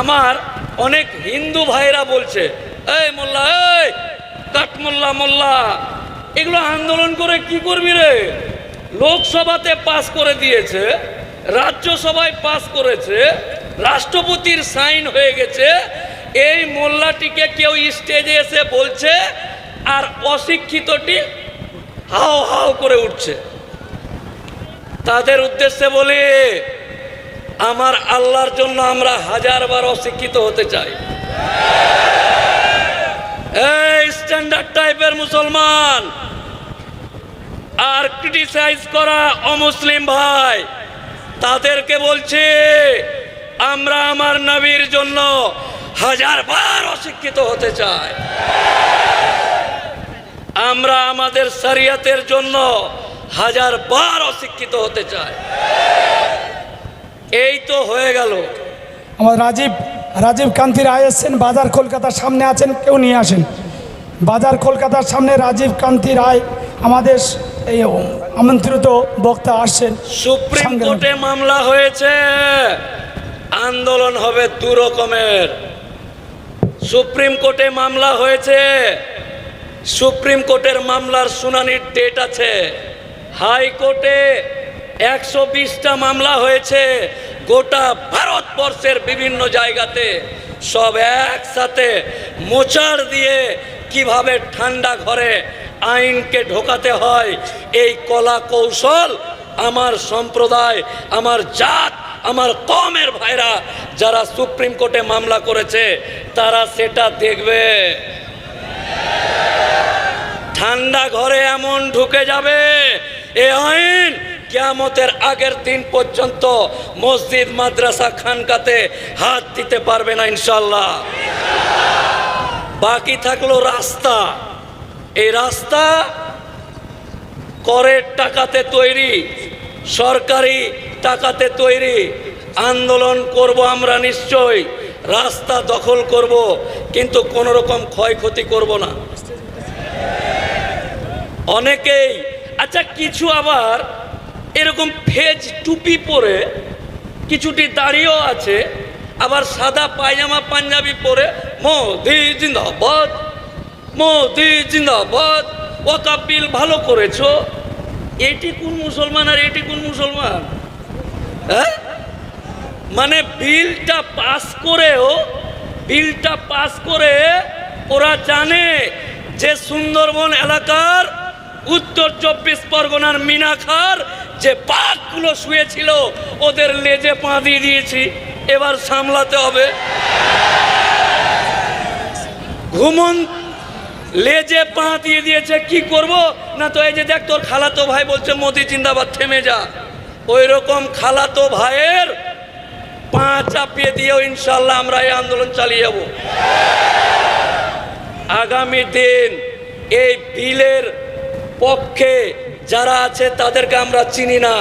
আমার অনেক হিন্দু ভাইরা বলছে, এই মোল্লা, এই কাঠমোল্লা মোল্লা, এগুলো আন্দোলন করে কি করবি রে? লোকসভাতে পাস করে দিয়েছে, রাজ্যসভায় পাস করেছে, রাষ্ট্রপতির সাইন হয়ে গেছে, এই মোল্লাটিকে কেউ স্টেজে এসে বলছে আর অশিক্ষিতটি হাও হাও করে উঠছে। তাদের উদ্দেশ্যে বলি আমার আল্লাহর জন্য আমরা হাজারবার অশিক্ষিত হতে চাই। স্ট্যান্ডার্ড টাইপের মুসলমান, আর ক্রিটিসাইজ করা অমুসলিম ভাই, তাদেরকে বলছি, আমরা আমার নবীর জন্য হাজারবার অশিক্ষিত হতে চাই। আমরা আমাদের শরিয়তের জন্য হাজার বার অশিক্ষিত হতে চাই। এই তো হয়ে গেল। আমার রাজীব রাজীব কান্তি রায় এসছেন বাজার কলকাতার সামনে আছেন কেউ নিয়ে আসেন। বাজার কলকাতার সামনে রাজীব কান্তি রায় আমাদের এই আমন্ত্রিত বক্তা আসছেন। সুপ্রিম কোর্টে মামলা হয়েছে। আন্দোলন হবে দু রকমের। সুপ্রিম কোর্টে মামলা হয়েছে। সুপ্রিম কোর্টের মামলার শুনানির ডেট আছে। হাইকোর্টে একশো বিশটা মামলা হয়েছে। গোটা ভারতবর্ষের বিভিন্ন জায়গাতে সব একসাথে মোচার দিয়ে কীভাবে ঠান্ডা ঘরে আইনকে ঢোকাতে হয়, এই কলা কৌশল আমার সম্প্রদায়, আমার জাত, আমার কমের ভাইরা যারা সুপ্রিম কোর্টে মামলা করেছে, তারা সেটা দেখবে। ঠান্ডা ঘরে এমন ঢুকে যাবে, এ আইন কিয়ামতের আগের দিন পর্যন্ত মসজিদ, মাদ্রাসা, খানকাতে হাত দিতে পারবে না ইনশাল্লাহ বাকি থাকল রাস্তা। এই রাস্তা করের টাকাতে তৈরি, সরকারি টাকাতে তৈরি। আন্দোলন করব আমরা নিশ্চয়, রাস্তা দখল করব, কিন্তু কোনো রকম ক্ষয়ক্ষতি করব না। অনেকেই আচ্ছা কিছু আবার এরকম ফেজ টুপি পরে কিছুটি দাঁড়িয়েও আছে, আবার সাদা পায়জামা পাঞ্জাবি পরে, মোদি জিন্দাবাদ মোদি জিন্দাবাদ ওয়াকা বিল ভালো করেছ। এটি কোন মুসলমান আর এটি কোন মুসলমান? হ্যাঁ? মানে বিলটা পাস করেও, বিলটা পাস করে ওরা জানে যে সুন্দরবন এলাকার উত্তর চব্বিশ পরগনার মিনাখার যে বাঘগুলো শুয়েছিল, ওদের লেজে পা দিয়ে দিয়েছি। এবার সামলাতে হবে। ঘুমন, লেজে পা দিয়ে দিয়েছে, কি করব? না তো এই যে দেখ, তোর খালাতো ভাই বলছে, মোদি, জিন্দাবাদ, থেমে যা। ওই রকম খালাতো ভাইয়ের পা চাপিয়ে দিয়েও ইনশাল্লাহ আমরা এই আন্দোলন চালিয়ে যাব। আগামী দিন এই বিলের পক্ষে যারা আছে তাদেরকে আমরা চিনি না।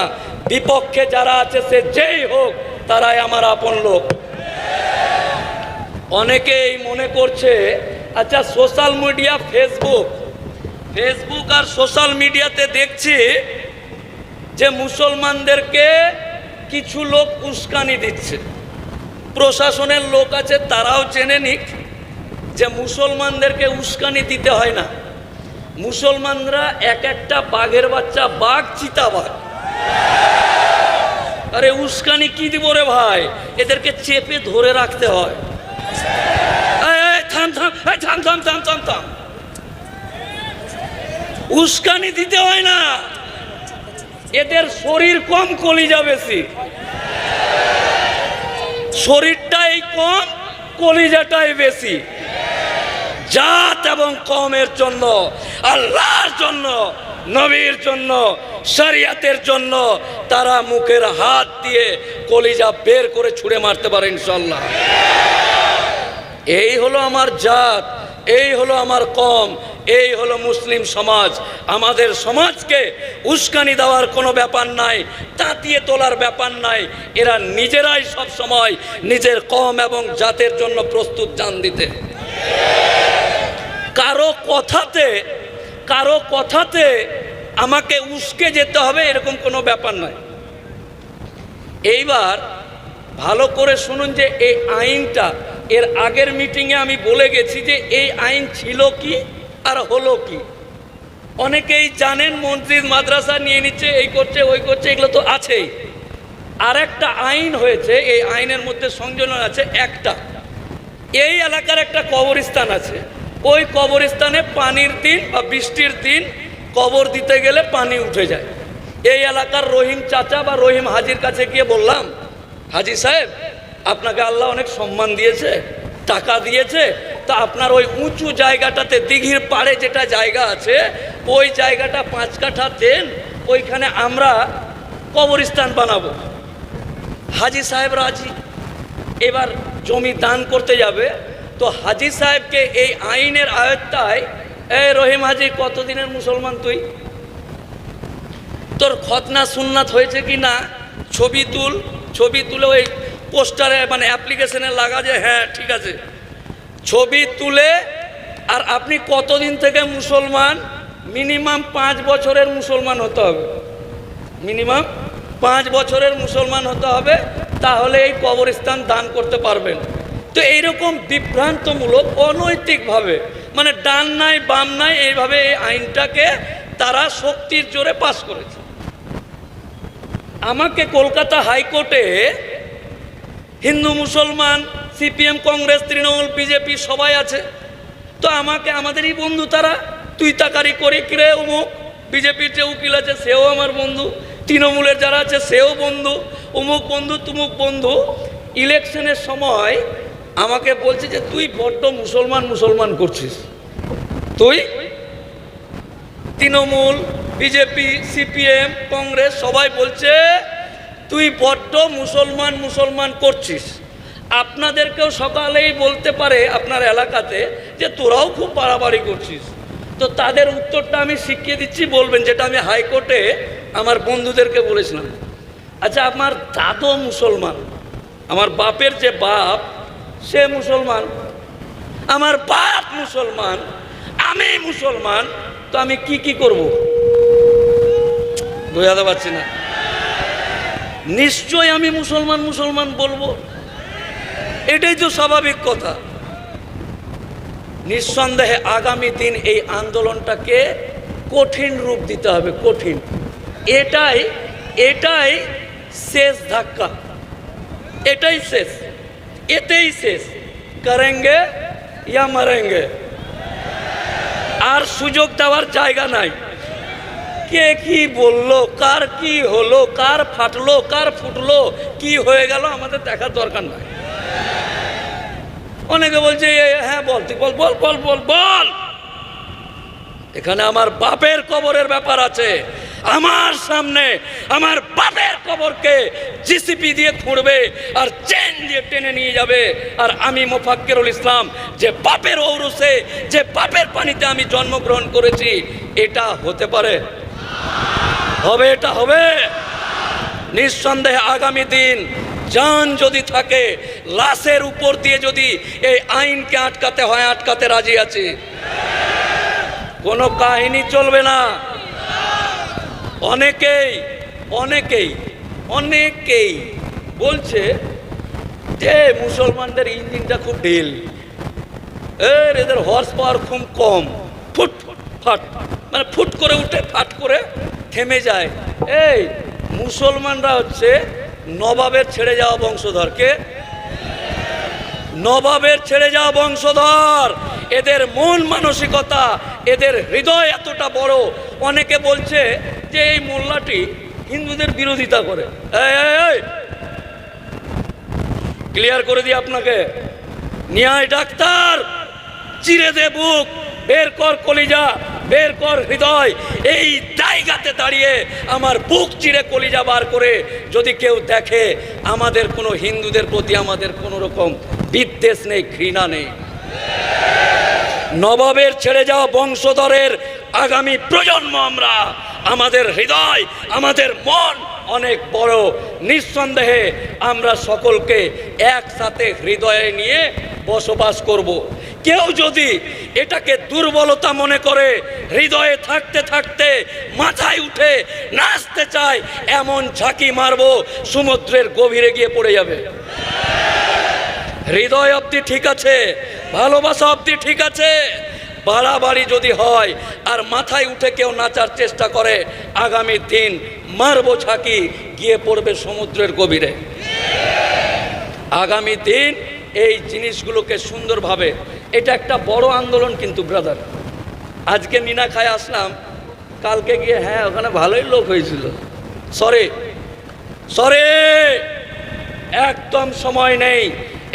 বিপক্ষে যারা আছে সে যেই হোক, তারাই আমার আপন লোক। অনেকেই মনে করছে আচ্ছা সোশ্যাল মিডিয়া ফেসবুক ফেসবুক আর সোশ্যাল মিডিয়াতে দেখছি যে মুসলমানদেরকে কিছু লোক উস্কানি দিচ্ছে। প্রশাসনের লোক আছে, তারাও জেনে নিক যে মুসলমানদেরকে উস্কানি দিতে হয় না। মুসলমানরা এক একটা বাঘের বাচ্চা, বাঘ চিতা বাঘ। আরে উস্কানি কি দিব রে ভাই? এদেরকে চেপে ধরে রাখতে হয়। উস্কানি দিতে হয় না। এদের শরীর কম কলিজা বেশি। শরীরটাই কম, কলিজাটাই বেশি। জাত এবং কমের জন্য আল্লাহর জন্য, নবীর জন্য, শরিয়াতের জন্য তারা মুখের হাত দিয়ে কলিজা বের করে ছুঁড়ে মারতে পারে ইনশাল্লাহ এই হলো আমার জাত, এই হলো আমার কম, এই হলো মুসলিম সমাজ। আমাদের সমাজকে উস্কানি দেওয়ার কোনো ব্যাপার নাই, তাতিয়ে তোলার ব্যাপার নাই। এরা নিজেরাই সব সময় নিজের কম এবং জাতের জন্য প্রস্তুত জান দিতে। কারও কথাতে কারও কথাতে আমাকে উস্কে যেতে হবে, এরকম কোনো ব্যাপার নয়। এইবার ভালো করে শুনুন যে এই আইনটা, এর আগের মিটিংয়ে আমি বলে গেছি যে এই আইন ছিল কি আর হলো কি। অনেকেই জানেন মসজিদ, মাদ্রাসা নিয়ে নিচ্ছে, এই করছে, ওই করছে, এগুলো তো আছেই। আর একটা আইন হয়েছে, এই আইনের মধ্যে সংযোজন আছে একটা। এই এলাকার একটা কবরস্থান আছে। ওই কবরস্থানে পানির দিন বা বৃষ্টির দিন কবর দিতে গেলে পানি উঠে যায়। এই এলাকার রহিম চাচা বা রহিম হাজির কাছে গিয়ে বললাম, হাজি সাহেব, আপনাকে আল্লাহ অনেক সম্মান দিয়েছে, টাকা দিয়েছে, তা আপনার ওই উঁচু জায়গাটাতে দিঘির পাড়ে যেটা জায়গা আছে, ওই জায়গাটা পাঁচ কাঠা দেন, ওইখানে আমরা কবরস্থান বানাবো। হাজি সাহেব রাজি। এবার জমি দান করতে যাবে তো হাজি সাহেবকে এই আইনের আয়ত্তায় এ রহিম হাজি, কতদিনের মুসলমান তুই? তোর খতনা সুন্নাত হয়েছে কি না? ছবি তুল, ছবি তুলে ওই পোস্টারে মানে অ্যাপ্লিকেশনে লাগা যে হ্যাঁ ঠিক আছে। ছবি তুলে, আর আপনি কতদিন থেকে মুসলমান? মিনিমাম পাঁচ বছরের মুসলমান হতে হবে। মিনিমাম পাঁচ বছরের মুসলমান হতে হবে, তাহলে এই কবরস্থান দান করতে পারবেন। তো এইরকম বিভ্রান্তমূলক, অনৈতিকভাবে মানে ডান নাই, বাম নাই, এইভাবে এই আইনটাকে তারা শক্তির জোরে পাশ করেছে। আমাকে কলকাতা হাইকোর্টে হিন্দু, মুসলমান, সিপিএম, কংগ্রেস, তৃণমূল, বিজেপি সবাই আছে। তো আমাকে, আমাদেরই বন্ধু তারা তুই তাকারি করে কিরে অমুক বিজেপির যে উকিল আছে, সেও আমার বন্ধু, তৃণমূলের যারা আছে, সেও বন্ধু অমুক বন্ধু, তুমুক বন্ধু। ইলেকশনের সময় আমাকে বলছে যে তুই বড্ড মুসলমান মুসলমান করছিস। তুই? তৃণমূল, বিজেপি, সিপিএম, কংগ্রেস সবাই বলছে, তুই বড্ড মুসলমান মুসলমান করছিস। আপনাদেরকেও সকালেই বলতে পারে আপনার এলাকাতে যে তোরাও খুব বাড়াবাড়ি করছিস। তো তাদের উত্তরটা আমি শিখিয়ে দিচ্ছি, বলবেন যেটা আমি হাইকোর্টে আমার বন্ধুদেরকে বলেছিলাম। আচ্ছা আমার দাদু মুসলমান, আমার বাপের যে বাপ সে মুসলমান, আমার বাপ মুসলমান, আমি মুসলমান, তো আমি কি কি করব? বোঝাতে পারছি না। নিশ্চয় আমি মুসলমান মুসলমান বলব। এটাই তো স্বাভাবিক কথা। নিঃসন্দেহে আগামী দিন এই আন্দোলনটাকে কঠিন রূপ দিতে হবে, কঠিন। এটাই এটাই শেষ ধাক্কা। এটাই শেষ। এতেই শেষ করেঙ্গে ইয়া মারেঙ্গে আর সুযোগ দেওয়ার জায়গা নাই কে কি বলল কার কি হলো কার ফাটলো কার ফুটলো কি হয়ে গেল আমাদের দেখার দরকার নাই অনেকে বলছে "এ, হ্যাঁ বল তুই বল বল বল বল বল এখানে আমার বাপের কবরের ব্যাপার আছে। আমার সামনে আমার বাপের কবরকে জিসিপি দিয়ে খুঁড়বে আর চেন দিয়ে টেনে নিয়ে যাবে। আর আমি মোফাক্কেরুল ইসলাম, যে বাপের ঔরসে, যে বাপের পানিতে আমি জন্মগ্রহণ করেছি, এটা হতে পারে। হবে, এটা হবে। নিঃসন্দেহে আগামী দিন যান যদি থাকে, লাশের উপর দিয়ে যদি এই আইনকে আটকাতে হয়, আটকাতে রাজি আছি। কোনো কাহিনী চলবে না। অনেকেই অনেকেই অনেকেই বলছে যে মুসলমানদের ইঞ্জিনটা খুব ঢিল। এর এদের হর্স পাওয়ার খুব কম। ফুট, ফাট মানে ফুট করে উঠে, ফাট করে থেমে যায়। এই মুসলমানরা হচ্ছে নবাবের ছেড়ে যাওয়া বংশধরকে। নবাবের ছেড়ে যাওয়া বংশধর। এদের মন মানসিকতা, এদের হৃদয় এতটা বড়। অনেকে বলছে যে এই মোল্লাটি হিন্দুদের বিরোধিতা করে। ক্লিয়ার করে দিই আপনাকে। ন্যায় ডাক্তার, চিরে দে বুক, বের কর কলিজা, বের কর হৃদয়। এই জায়গাতে দাঁড়িয়ে আমার বুক চিরে কলিজা বার করে যদি কেউ দেখে আমাদের কোনো হিন্দুদের প্রতি আমাদের কোনো রকম বিদ্বেষ নেই, ঘৃণা নেই। নবাবের ছেড়ে যাওয়া বংশধরের আগামী প্রজন্ম আমরা, আমাদের হৃদয়, আমাদের মন অনেক বড় নিঃসন্দেহে আমরা সকলকে একসাথে হৃদয়ে নিয়ে বসবাস করব। কেউ যদি এটাকে দুর্বলতা মনে করে, হৃদয়ে থাকতে থাকতে মাথায় উঠে নাচতে চায়, এমন ঝাঁকি মারবো সমুদ্রের গভীরে গিয়ে পড়ে যাবে হৃদয় অব্দি ঠিক আছে ভালোবাসা অব্দি ঠিক আছে। বাড়াবাড়ি যদি হয়, আর মাথায় উঠে কেউ নাচার চেষ্টা করে, আগামী দিন মারবো ঝাঁকি, গিয়ে পড়বে সমুদ্রের গভীরে। আগামী দিন এই জিনিসগুলোকে সুন্দরভাবে, এটা একটা বড় আন্দোলন কিন্তু ব্রাদার আজকে মিনা খায় আসলাম, কালকে গিয়ে হ্যাঁ ওখানে ভালোই লোক হয়েছিল। সরে সরে! একদম সময় নেই,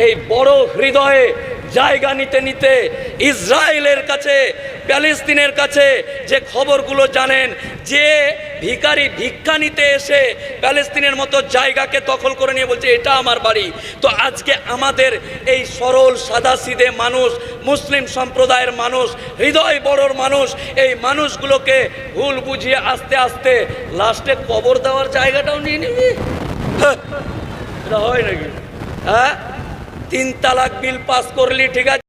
এই বড় হৃদয়ে জায়গা নিতে নিতে ইসরায়েলের কাছে প্যালেস্তিনের কাছে যে খবরগুলো জানেন যে ভিখারি ভিক্ষা নিতে এসে প্যালেস্তিনের মতো জায়গাকে দখল করে নিয়ে বলছে এটা আমার বাড়ি। তো আজকে আমাদের এই সরল সাদাসিদে মানুষ মুসলিম সম্প্রদায়ের মানুষ হৃদয় বড়র মানুষ এই মানুষগুলোকে ভুল বুঝিয়ে আস্তে আস্তে লাস্টে কবর দেওয়ার জায়গাটাও নিয়ে নিবি? হ্যাঁ, এটা হয় নাকি? হ্যাঁ? তিন তালাক বিল পাস করলি ঠিক আছে?